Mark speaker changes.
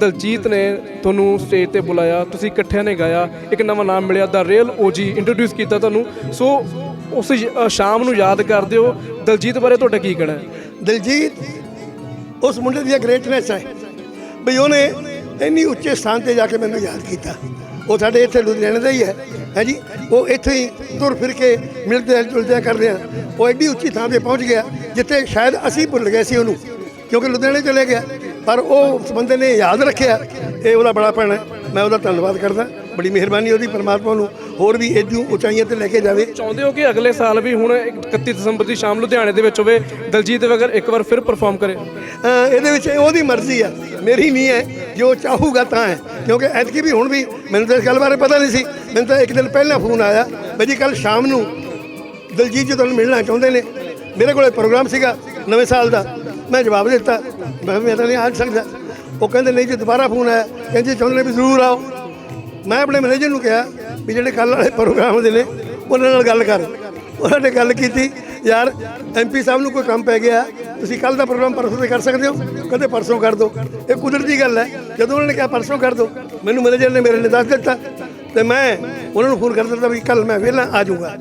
Speaker 1: ਦਲਜੀਤ ਨੇ ਤੁਹਾਨੂੰ ਸਟੇਜ ਤੇ ਬੁਲਾਇਆ, ਤੁਸੀਂ ਇਕੱਠਿਆਂ ਨੇ ਗਾਇਆ, ਇੱਕ ਨਵਾਂ ਨਾਮ ਮਿਲਿਆ ਦਾ ਰੀਅਲ ਓਜੀ ਇੰਟਰੋਡਿਊਸ ਕੀਤਾ ਤੁਹਾਨੂੰ। ਸੋ ਉਸ ਸ਼ਾਮ ਨੂੰ ਯਾਦ ਕਰਦੇ ਹੋ, ਦਲਜੀਤ ਬਾਰੇ ਤੁਹਾਡਾ ਕੀ ਕਹਿਣਾ ਹੈ?
Speaker 2: ਦਿਲਜੀਤ, ਉਸ ਮੁੰਡੇ ਦੀ ਗ੍ਰੇਟਨੈਸ ਹੈ। ਬਈ ਉਹਨੇ ਇੰਨੀ ਉੱਚੇ ਸਥਾਨ ਤੇ ਜਾ ਕੇ ਮੈਨੂੰ ਯਾਦ ਕੀਤਾ। ਉਹ ਸਾਡੇ ਇੱਥੇ ਲੁਧਿਆਣੇ ਦਾ ਹੀ ਹੈ। ਹੈ ਜੀ? ਉਹ ਇੱਥੇ ਹੀ ਤੁਰ ਫਿਰ ਕੇ ਮਿਲਦੇ ਜੁਲਦੇ ਕਰਦੇ ਆ। ਉਹ ਐਡੀ ਉੱਚੀ ਥਾਂ ਤੇ ਪਹੁੰਚ ਗਿਆ, ਜਿੱਥੇ ਸ਼ਾਇਦ ਅਸੀਂ ਭੁੱਲ ਗਏ ਸੀ ਉਹਨੂੰ, ਕਿਉਂਕਿ ਲੁਧਿਆਣੇ ਚਲੇ ਗਿਆ। ਪਰ ਉਹ ਬੰਦੇ ਨੇ ਯਾਦ ਰੱਖਿਆ। ਇਹ ਉਹਦਾ ਬੜਾ ਭੈਣ ਹੈ। ਮੈਂ ਉਹਦਾ ਧੰਨਵਾਦ ਕਰਦਾ। ਬੜੀ ਮਿਹਰਬਾਨੀ ਉਹਦੀ ਪਰਮਾਤਮਾ ਨੂੰ। ਹੋਰ ਵੀ ਇਦੋਂ ਉਚਾਈਆਂ ਤੇ ਲੈ ਕੇ ਜਾਵੇ।
Speaker 1: ਚਾਹੁੰਦੇ ਹੋ ਕਿ ਅਗਲੇ ਸਾਲ ਵੀ ਹੁਣ 31 ਦਸੰਬਰ ਦੀ ਸ਼ਾਮ ਲੁਧਿਆਣੇ ਦੇ ਵਿੱਚ ਹੋਵੇ। ਦਲਜੀਤ ਵਗਰ ਇੱਕ ਵਾਰ ਫਿਰ ਪਰਫਾਰਮ ਕਰੇ।
Speaker 2: ਇਹਦੇ ਵਿੱਚ ਉਹਦੀ ਮਰਜ਼ੀ ਆ। ਮੇਰੀ ਨਹੀਂ ਹੈ। ਜੋ ਚਾਹੂਗਾ ਤਾਂ ਹੈ। ਕਿਉਂਕਿ ਐਤਕੀ ਵੀ ਹੁਣ ਵੀ ਮੈਨੂੰ ਤਾਂ ਇਸ ਗੱਲ ਬਾਰੇ ਪਤਾ ਨਹੀਂ ਸੀ। ਮੈਨੂੰ ਤਾਂ ਇੱਕ ਦਿਨ ਪਹਿਲਾਂ ਫੋਨ ਆਇਆ ਬਈ ਜੀ ਕੱਲ ਸ਼ਾਮ ਨੂੰ ਦਲਜੀਤ ਜੀ ਤੁਹਾਨੂੰ ਮਿਲਣਾ ਚਾਹੁੰਦੇ ਨੇ। ਮੇਰੇ ਕੋਲੇ ਪ੍ਰੋਗਰਾਮ ਸੀਗਾ ਨਵੇਂ ਸਾਲ ਦਾ। ਮੈਂ ਜਵਾਬ ਦਿੱਤਾ। ਮੈਂ ਕਿਹਾ, ਮੈਂ ਤਾਂ ਨਹੀਂ ਆ ਸਕਦਾ। ਉਹ ਕਹਿੰਦੇ, ਨਹੀਂ ਜੀ, ਦੁਬਾਰਾ ਫੋਨ ਆਇਆ। ਕਹਿੰਦੇ ਚਾਹੁੰਦੇ ਨੇ ਵੀ ਜ਼ਰੂਰ ਆਓ। ਮੈਂ ਆਪਣੇ ਮੈਨੇਜਰ ਨੂੰ ਕਿਹਾ ਵੀ ਜਿਹੜੇ ਕੱਲ ਵਾਲੇ ਪ੍ਰੋਗਰਾਮ ਦੇ ਨੇ, ਉਹਨਾਂ ਨਾਲ ਗੱਲ ਕਰ। ਉਹਨਾਂ ਨੇ ਗੱਲ ਕੀਤੀ, ਯਾਰ ਐਮਪੀ ਸਾਹਿਬ ਨੂੰ ਕੋਈ ਕੰਮ ਪੈ ਗਿਆ। ਤੁਸੀਂ ਕੱਲ ਦਾ ਪ੍ਰੋਗਰਾਮ ਪਰਸੋਂ ਤੇ ਕਰ ਸਕਦੇ ਹੋ? ਕਹਿੰਦੇ, ਪਰਸੋਂ ਕਰ ਦਿਓ ਇਹ ਕੁਦਰਤੀ ਗੱਲ ਹੈ। ਜਦੋਂ ਉਹਨਾਂ ਨੇ ਕਿਹਾ, ਪਰਸੋਂ ਕਰ ਦਿਓ ਮੈਨੂੰ ਮੈਨੇਜਰ ਨੇ ਮੇਰੇ ਨੇ ਦੱਸ ਦਿੱਤਾ। ਤੇ ਮੈਂ ਉਹਨਾਂ ਨੂੰ ਫੋਨ ਕਰ ਦਿੱਤਾ ਵੀ ਕੱਲ ਮੈਂ ਵਿਹਲਾ ਆ ਜਾਊਂਗਾ।